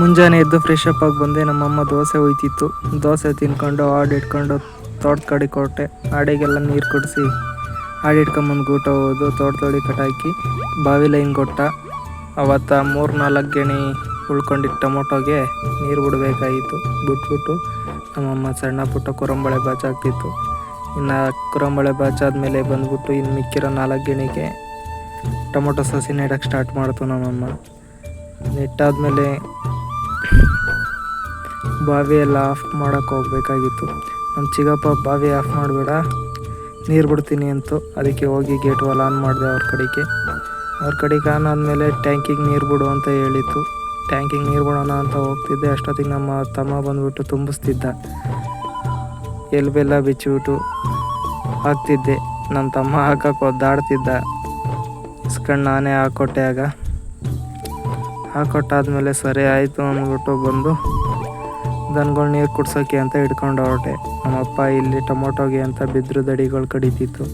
ಮುಂಜಾನೆ ಎದ್ದು fresh up ಆಗಿ ಬಂದೆ. ನಮ್ಮಮ್ಮ ದೋಸೆ ಹೋಯ್ತಿತ್ತು ದೋಸೆ ತಿನ್ಕೊಂಡು ಹಾಡು ಇಟ್ಕೊಂಡು ತೋಟದ ಕಡೆ ಕೊಟ್ಟೆ ಹಾಡಿಗೆಲ್ಲ ನೀರು ಕುಡಿಸಿ ಹಾಡು ಇಟ್ಕೊಂಬಂದು ಊಟ ಹೋದು ತೋಟದೊಳಗೆ ಕಟಾಕಿ ಬಾವಿ ಲೈನ್ ಕೊಟ್ಟ. ಅವತ್ತ ಮೂರು ನಾಲ್ಕು ಗೆಣಿ ಉಳ್ಕೊಂಡಿದ್ದ ಟೊಮೊಟೊಗೆ ನೀರು ಬಿಡಬೇಕಾಗಿತ್ತು. ಬಿಟ್ಬಿಟ್ಟು ನಮ್ಮಮ್ಮ ಸಣ್ಣ ಪುಟ್ಟ ಕುರಂಬಳೆ ಬಾಚಾಗ್ತಿತ್ತು ಇನ್ನು ಕುರಂಬಳೆ ಬಾಚಾದ್ಮೇಲೆ ಬಂದ್ಬಿಟ್ಟು ಇನ್ನು ಮಿಕ್ಕಿರೋ ನಾಲ್ಕು ಗೆಣಿಗೆ ಟೊಮೊಟೊ ಸಸಿ ನೆಡಕ್ಕೆ ಸ್ಟಾರ್ಟ್ ಮಾಡ್ತು ನಮ್ಮಮ್ಮ. ನೆಟ್ಟಾದ್ಮೇಲೆ ಬಾವಿ ಎಲ್ಲ ಆಫ್ ಮಾಡೋಕ್ಕೆ ಹೋಗ್ಬೇಕಾಗಿತ್ತು. ನಮ್ಮ ಚಿಗಪ್ಪ ಬಾವಿ ಆಫ್ ಮಾಡಬೇಡ, ನೀರು ಬಿಡ್ತೀನಿ ಅಂತು ಅದಕ್ಕೆ ಹೋಗಿ ಗೇಟ್ ವಾಲ್ ಆನ್ ಮಾಡಿದೆ ಅವ್ರ ಕಡೆಗೆ. ಅವ್ರ ಕಡೆಗೆ ಆನ್ ಆದಮೇಲೆ ಟ್ಯಾಂಕಿಗೆ ನೀರು ಬಿಡು ಅಂತ ಹೇಳಿತ್ತು. ಟ್ಯಾಂಕಿಗೆ ನೀರು ಬಿಡೋಣ ಅಂತ ಹೋಗ್ತಿದ್ದೆ, ಅಷ್ಟೊತ್ತಿಗೆ ನಮ್ಮ ತಮ್ಮ ಬಂದುಬಿಟ್ಟು ತುಂಬಿಸ್ತಿದ್ದ. ಎಲ್ಬೆಲ್ಲ ಬಿಚ್ಚಿಬಿಟ್ಟು ಹಾಕ್ತಿದ್ದೆ. ನಮ್ಮ ತಮ್ಮ ಹಾಕಕ್ಕೆ ಒದ್ದಾಡ್ತಿದ್ದ. ಇಸ್ಕಂಡು ನಾನೇ ಹಾಕ್ಕೊಟ್ಟೆ ಆಗ. ಹಾಕೊಟ್ಟಾದ್ಮೇಲೆ ಸರಿ ಆಯಿತು ಅಂದ್ಬಿಟ್ಟು ಬಂದು ದನಗಳು ನೀರು ಕುಡ್ಸೋಕ್ಕೆ ಅಂತ ಹಿಡ್ಕೊಂಡು ಹೊರಟೆ. ನಮ್ಮಪ್ಪ ಇಲ್ಲಿ ಟೊಮೊಟೊಗೆ ಅಂತ ಬಿದ್ರು ದಡಿಗಳು ಕಡಿತಿತ್ತು.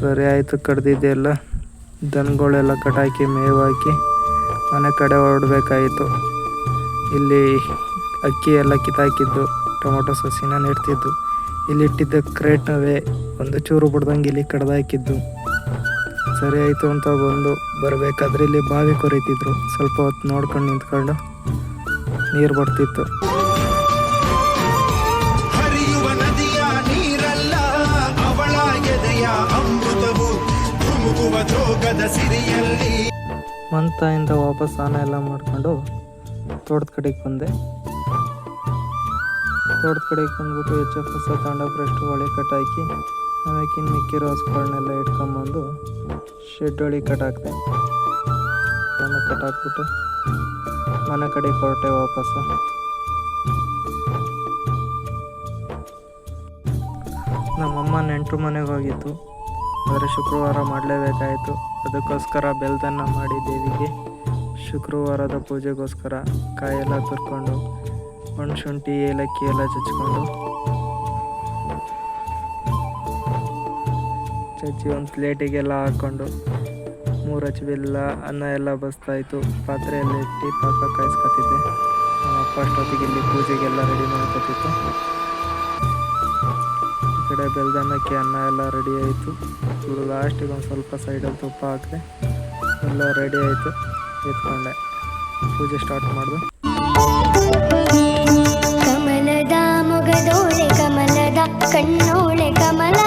ಸರಿ ಆಯಿತು ಕಡ್ದಿದ್ದೆಲ್ಲ ದನಗಳೆಲ್ಲ ಕಟಾಕಿ ಮೇವಾಕಿ ಮನೆ ಕಡೆ ಹೊರಡಬೇಕಾಯಿತು. ಇಲ್ಲಿ ಅಕ್ಕಿ ಎಲ್ಲ ಕಿತ್ತಾಕಿದ್ದು. ಟೊಮೊಟೊ ಸಸಿನ ನೆಡ್ತಿದ್ದು. ಇಲ್ಲಿ ಇಟ್ಟಿದ್ದ ಕ್ರೇಟ್ನವೇ ಒಂದು ಚೂರು ಬಿಡ್ದಂಗೆ ಇಲ್ಲಿ ಕಡ್ದಾಕಿದ್ದು. ಸರಿ ಆಯಿತು ಅಂತ ಬಂದು ಬರಬೇಕಾದ್ರೆ ಇಲ್ಲಿ ಬಾವಿ ಕೊರೀತಿದ್ರು. ಸ್ವಲ್ಪ ಹೊತ್ತು ನೋಡ್ಕೊಂಡು ನಿಂತ್ಕೊಂಡು ನೀರು ಬರ್ತಿತ್ತು. ಮಂತಾಯಿಂದ ವಾಪಸ್ ಸ್ನಾನ ಎಲ್ಲ ಮಾಡ್ಕೊಂಡು ತೋಟದ ಕಡೆಗೆ ಬಂದೆ. ತೋಟದ ಕಡೆಗೆ ಬಂದ್ಬಿಟ್ಟು ಎಚ್ ಎಫ್ ಎಸ್ ತಗೊಂಡೋಗ್ರಷ್ಟು ಒಳೆ ಕಟ್ಟಾಕಿ ಆಮೇಲೆ ಇನ್ನು ಮಿಕ್ಕಿರೋ ಹಸುಗಳನ್ನೆಲ್ಲ ಇಟ್ಕೊಂಬಂದು ಶೆಡ್ ಒಳಗೆ ಕಟ್ಟಾಕ್ದೆ ಮನೆ ಕಟ್ಟಾಕ್ಬಿಟ್ಟು ಮನೆ ಕಡೆ ಹೊರಟೆ ವಾಪಸ್ಸು ನಮ್ಮಮ್ಮ ನೆಂಟರು ಮನೆಗೆ ಹೋಗಿತ್ತು ಆದರೆ ಶುಕ್ರವಾರ ಮಾಡಲೇಬೇಕಾಯಿತು. ಅದಕ್ಕೋಸ್ಕರ ಬೆಲ್ದನ್ನು ಮಾಡಿ ದೇವಿಗೆ. ಶುಕ್ರವಾರದ ಪೂಜೆಗೋಸ್ಕರ ಕಾಯೆಲ್ಲ ತುರ್ಕೊಂಡು ಒಣ ಶುಂಠಿ, ಏಲಕ್ಕಿ ಎಲ್ಲ ಚಚ್ಕೊಂಡು ಚಚ್ಚಿ ಒಂದು ಪ್ಲೇಟಿಗೆಲ್ಲ ಹಾಕ್ಕೊಂಡು ಮೂರು ಹಚ್ಚಿ ಬೆಲ್ಲ, ಅನ್ನ ಎಲ್ಲ ಬಸ್ತಾಯಿತು. ಪಾತ್ರೆಯಲ್ಲಿ ಇಟ್ಟು ಪಾಕ ಕಾಯಿಸ್ಕೊತಿದ್ದೆ. ನಮ್ಮ ಅಪ್ಪ ಅಷ್ಟೊತ್ತಿಗೆ ಇಲ್ಲಿ ಪೂಜೆಗೆಲ್ಲ ರೆಡಿ ಮಾಡ್ಕೊತಿತ್ತು. ಕಡೆ ಬೆಲ್ದನ್ನಕ್ಕೆ ಅನ್ನ ಎಲ್ಲ ರೆಡಿ ಆಯಿತು. ಇವರು ಲಾಸ್ಟಿಗೆ ಒಂದು ಸ್ವಲ್ಪ ಸೈಡಲ್ಲಿ ತುಪ್ಪ ಹಾಕಿದೆ, ಎಲ್ಲ ರೆಡಿ ಆಯಿತು. ಎತ್ಕೊಂಡೆ. ಪೂಜೆ ಸ್ಟಾರ್ಟ್ ಮಾಡಿದೆ. ಕಮಲದ ಮೊಗದೋಳೆ ಕಮಲದ ಕಣ್ಣೋಳೆ ಕಮಲವ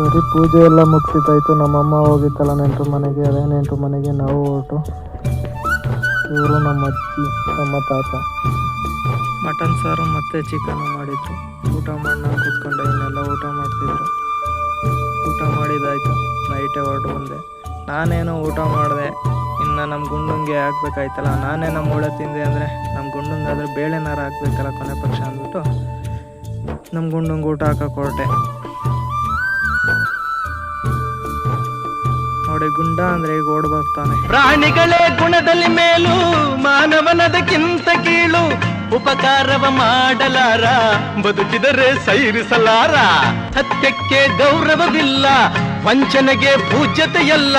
ಸರಿ, ಪೂಜೆ ಎಲ್ಲ ಮುಗಿಸಿದ್ದಾಯ್ತು. ನಮ್ಮಮ್ಮ ಹೋಗಿತ್ತಲ್ಲ ನೆಂಟ್ರ ಮನೆಗೆ, ಅದೇ ನೆಂಟ್ರ ಮನೆಗೆ, ನಾವು ಹೊರಟು. ಇವರು ನಮ್ಮ ಅಜ್ಜಿ, ನಮ್ಮ ತಾತ. ಮಟನ್, ಸಾರು ಮತ್ತು ಚಿಕನ್ ಮಾಡಿದ್ರು ಊಟ ಮಾಡಿ ಕೂತ್ಕೊಂಡೆ, ಇನ್ನೆಲ್ಲ ಊಟ ಮಾಡ್ತಿದ್ರು. ಊಟ ಮಾಡಿದ್ದಾಯ್ತು. ನೈಟೇ ಹೊರಟು ಬಂದೆ. ನಾನೇನೋ ಊಟ ಮಾಡಿದೆ. ಇನ್ನು ನಮ್ಮ ಗುಂಡುಂಗೆ ಹಾಕ್ಬೇಕಾಯ್ತಲ್ಲ ನಾನೇ ನಮ್ಮ ಮೂಳೆ ತಿಂದೆ ಅಂದರೆ ನಮ್ಮ ಗುಂಡಂಗಾದ್ರೆ ಬೇಳೆನಾರು ಹಾಕ್ಬೇಕಲ್ಲ ಕೊನೆ ಪಕ್ಷ ಅಂದ್ಬಿಟ್ಟು ನಮ್ಮ ಗುಂಡುಂಗೆ ಊಟ ಹಾಕಕ್ಕೆ ಹೊರಟೆ. ನೋಡಿ ಗುಂಡ ಅಂದ್ರೆ ಈಗ ಓಡ್ ಬರ್ತಾನೆ. ಪ್ರಾಣಿಗಳೇ ಗುಣದಲ್ಲಿ ಮೇಲು, ಮಾನವನದಕ್ಕಿಂತ ಕೀಳು, ಉಪಕಾರವ ಮಾಡಲಾರ, ಬದುಕಿದರೆ ಸೈರಿಸಲಾರ. ಸತ್ಯಕ್ಕೆ ಗೌರವವಿಲ್ಲ, ವಂಚನೆಗೆ ಪೂಜ್ಯತೆಯಲ್ಲ.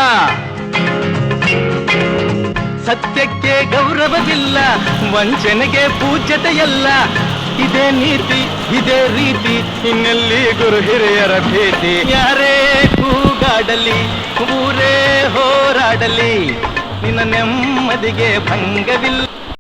ಸತ್ಯಕ್ಕೆ ಗೌರವವಿಲ್ಲ, ವಂಚನೆಗೆ ಪೂಜ್ಯತೆಯಲ್ಲ. ಇದೇ ನೀತಿ, ಇದೇ ರೀತಿ, ಇನ್ನೆಲ್ಲಿ ಗುರು ಹಿರಿಯರ ಭೇಟಿ? ಯಾರೇ ಕೂಗಾಡಲಿ ಹೋರಾಡಲಿ ನಿನ್ನ ನೆಮ್ಮದಿಗೆ ಭಂಗವಿಲ್ಲ